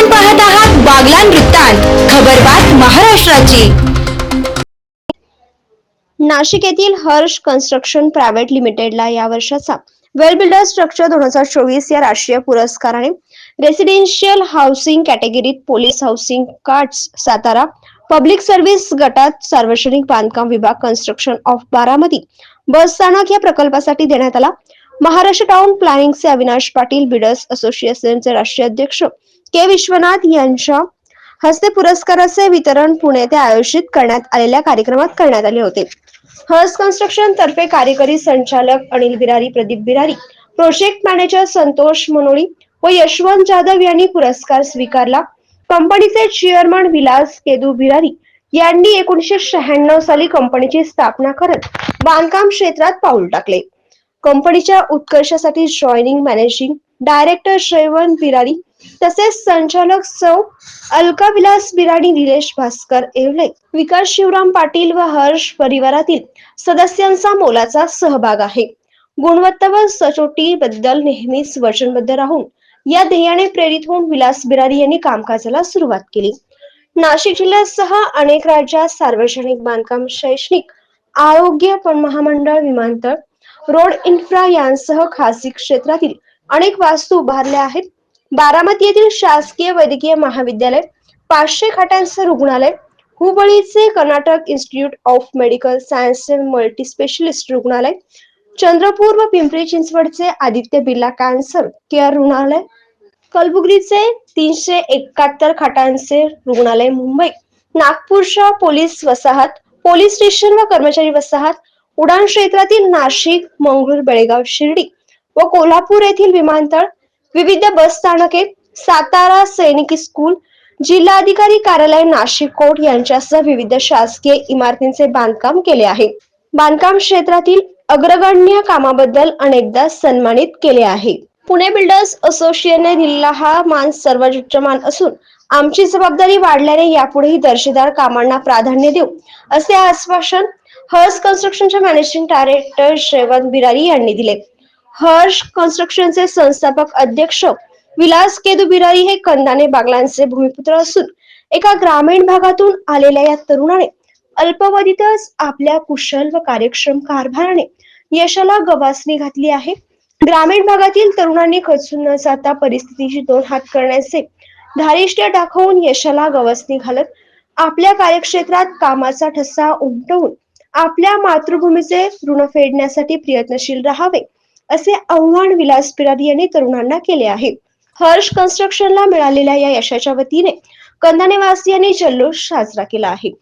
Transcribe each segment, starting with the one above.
आपण पाहत आहात बागलान वृत्तांत खबरबात महाराष्ट्राची. नाशिक येथील हर्ष कन्स्ट्रक्शन प्रायव्हेट लिमिटेडला या वर्षाचा वेल बिल्डर स्ट्रक्चर दोन हजार चोवीस या राष्ट्रीय पुरस्काराने residential housing कॅटेगरीत police housing cards Satara public service गटात सार्वजनिक बांधकाम विभाग कन्स्ट्रक्शन ऑफ बारामती बस स्थानक या प्रकल्पासाठी देण्यात आला. महाराष्ट्र टाउन प्लॅनिंगचे अविनाश पाटील बिडर्स असोसिएशनचे राष्ट्रीय अध्यक्ष के. विश्वनाथ यांच्या हस्ते पुरस्काराचे वितरण पुणे ते आयोजित करण्यात आलेल्या कार्यक्रमात करण्यात आले होते. हर्स कन्स्ट्रक्शन तर्फे कार्यकारी संचालक अनिल बिरारी प्रदीप बिरारी प्रोजेक्ट मॅनेजर संतोष मनोळी व यशवंत जाधव यांनी पुरस्कार स्वीकारला. कंपनीचे चेअरमन विलास केदू बिरारी यांनी एकोणीशे शहाण्णव साली कंपनीची स्थापना करत बांधकाम क्षेत्रात पाऊल टाकले. कंपनीच्या उत्कर्षासाठी joining managing director Shrevant Birari तसेच संचालक सौ अलका विलास बिराणी निलेश भास्कर येवले. विकास शिवराम पाटील व हर्ष परिवारातील सदस्यांचा मोलाचा सहभाग आहे. गुणवत्ता व सचोटी बद्दल नेहमीच वचनबद्ध राहून या ध्येयाने प्रेरित होऊन विलास बिरारी यांनी कामकाजाला सुरुवात केली. नाशिक जिल्ह्यासह अनेक राज्यात सार्वजनिक बांधकाम शैक्षणिक आरोग्य पण महामंडळ विमानतळ रोड इन्फ्रा यांसह खासगी क्षेत्रातील अनेक वास्तू उभारल्या आहेत. बारामती येथील शासकीय वैद्यकीय महाविद्यालय पाचशे खाटांचे रुग्णालय हुबळीचे Karnataka institute of medical science multi specialist रुग्णालय चंद्रपूर व पिंपरी चिंचवडचे आदित्य बिर्ला कॅन्सर केअर रुग्णालय कलबुर्गीचे तीनशे एकाहत्तर खाटांचे रुग्णालय मुंबई नागपूरच्या पोलीस वसाहत पोलीस स्टेशन व कर्मचारी वसाहत उडान क्षेत्रातील नाशिक मंगळूर बेळगाव शिर्डी व कोल्हापूर येथील विमानतळ विविध बस स्थानके सातारा सैनिकी स्कूल जिल्हाधिकारी कार्यालय नाशिक कोट यांच्यासह विविध शासकीय इमारतींचे बांधकाम केले आहे. बांधकाम क्षेत्रातील अग्रगण्य कामाबद्दल अनेकदा सन्मानित केले आहे. पुणे बिल्डर्स असोसिएशनने दिलेला हा मान सर्वोच्च मान असून आमची जबाबदारी वाढल्याने यापुढेही दर्जेदार कामांना प्राधान्य देऊ असे आश्वासन हर्स कन्स्ट्रक्शनच्या मॅनेजिंग डायरेक्टर श्रेवंत बिरारी यांनी दिले. हर्ष कन्स्ट्रक्शनचे संस्थापक अध्यक्ष विलास केदू बिरारी हे कंदाने बागलांचे भूमिपुत्र असून एका ग्रामीण भागातून आलेल्या या तरुणाने अल्पावधीतच आपल्या कुशल व कार्यक्षम कारभाराने यशाला गवासणी घातली आहे. ग्रामीण भागातील तरुणांनी खचून न जाता परिस्थितीची दोन हात करण्याचे धारिष्ट्य दाखवून यशाला गवसणी घालत आपल्या कार्यक्षेत्रात कामाचा ठसा उमटवून आपल्या मातृभूमीचे ऋण फेडण्यासाठी प्रयत्नशील राहावे. असे आव्हान विलास पिरादी यांनी तरुणांना केले आहे. हर्ष कन्स्ट्रक्शनला मिळालेल्या या यशाच्या वतीने कंदानेवासियांनी जल्लोष साजरा केला आहे.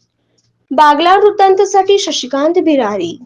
बागला वृत्तांतसाठी शशिकांत बिरारी.